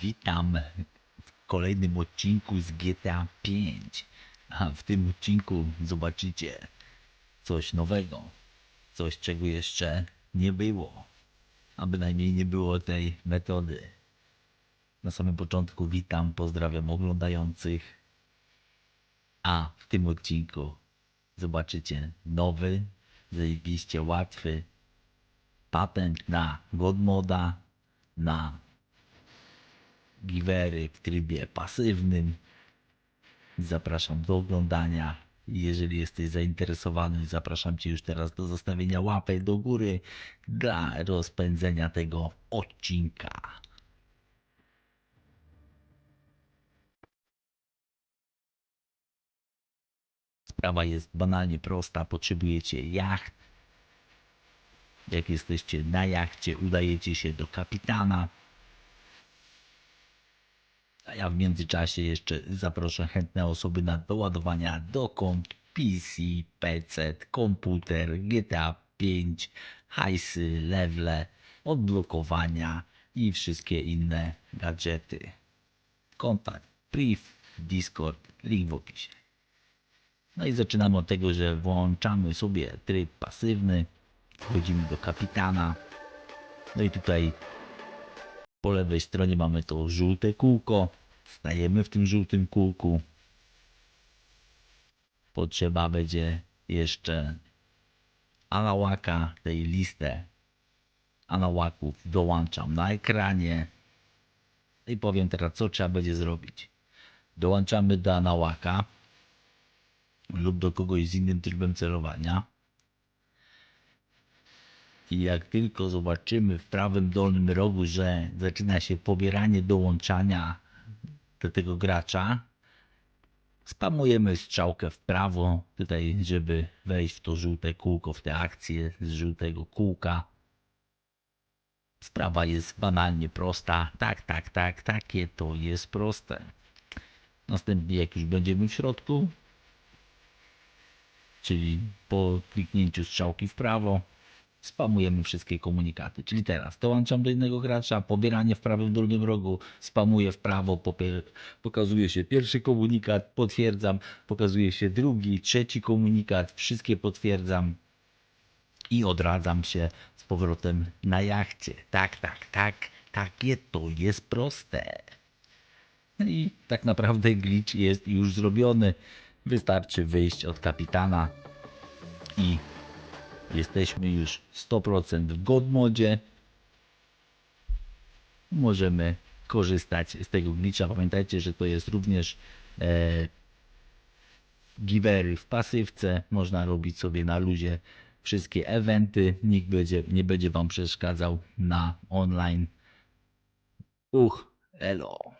Witam w kolejnym odcinku z GTA 5. A w tym odcinku zobaczycie coś nowego. Coś, czego jeszcze nie było. A bynajmniej nie było tej metody. Na samym początku witam, pozdrawiam oglądających. A w tym odcinku zobaczycie nowy, zajebiście łatwy patent na godmoda, na givery w trybie pasywnym. Zapraszam do oglądania. Jeżeli jesteś zainteresowany, zapraszam Cię już teraz do zostawienia łapek do góry dla rozpędzenia tego odcinka. Sprawa jest banalnie prosta. Potrzebujecie jacht. Jak jesteście na jachcie, udajecie się do kapitana. A ja w międzyczasie jeszcze zaproszę chętne osoby na doładowania do kont PC, PC, komputer, GTA 5, hajsy, lewle, odblokowania i wszystkie inne gadżety. Kontakt, priv, Discord, link w opisie. No i zaczynamy od tego, że włączamy sobie tryb pasywny, wchodzimy do kapitana. No i tutaj po lewej stronie mamy to żółte kółko. Stajemy w tym żółtym kółku. Potrzeba będzie jeszcze anałaka, tej listę anałaków dołączam na ekranie. I powiem teraz, co trzeba będzie zrobić. Dołączamy do anałaka lub do kogoś z innym trybem celowania. I jak tylko zobaczymy w prawym dolnym rogu, że zaczyna się pobieranie dołączania do tego gracza, spamujemy strzałkę w prawo, tutaj, żeby wejść w to żółte kółko, w te akcje z żółtego kółka. Sprawa jest banalnie prosta. Tak, tak, tak, takie to jest proste. Następnie, jak już będziemy w środku, czyli po kliknięciu strzałki w prawo, spamujemy wszystkie komunikaty. Czyli teraz dołączam do innego gracza, pobieranie w prawym dolnym rogu, spamuję w prawo, pokazuje się pierwszy komunikat, potwierdzam, pokazuje się drugi, trzeci komunikat, wszystkie potwierdzam i odradzam się z powrotem na jachcie. Tak, tak, tak, takie to jest proste. No I tak naprawdę glitch jest już zrobiony. Wystarczy wyjść od kapitana i jesteśmy już 100% w God modzie. Możemy korzystać z tego glitcha. Pamiętajcie, że to jest również e, givery w pasywce. Można robić sobie na luzie wszystkie eventy. Nikt będzie, nie będzie Wam przeszkadzał na online. Uch, elo.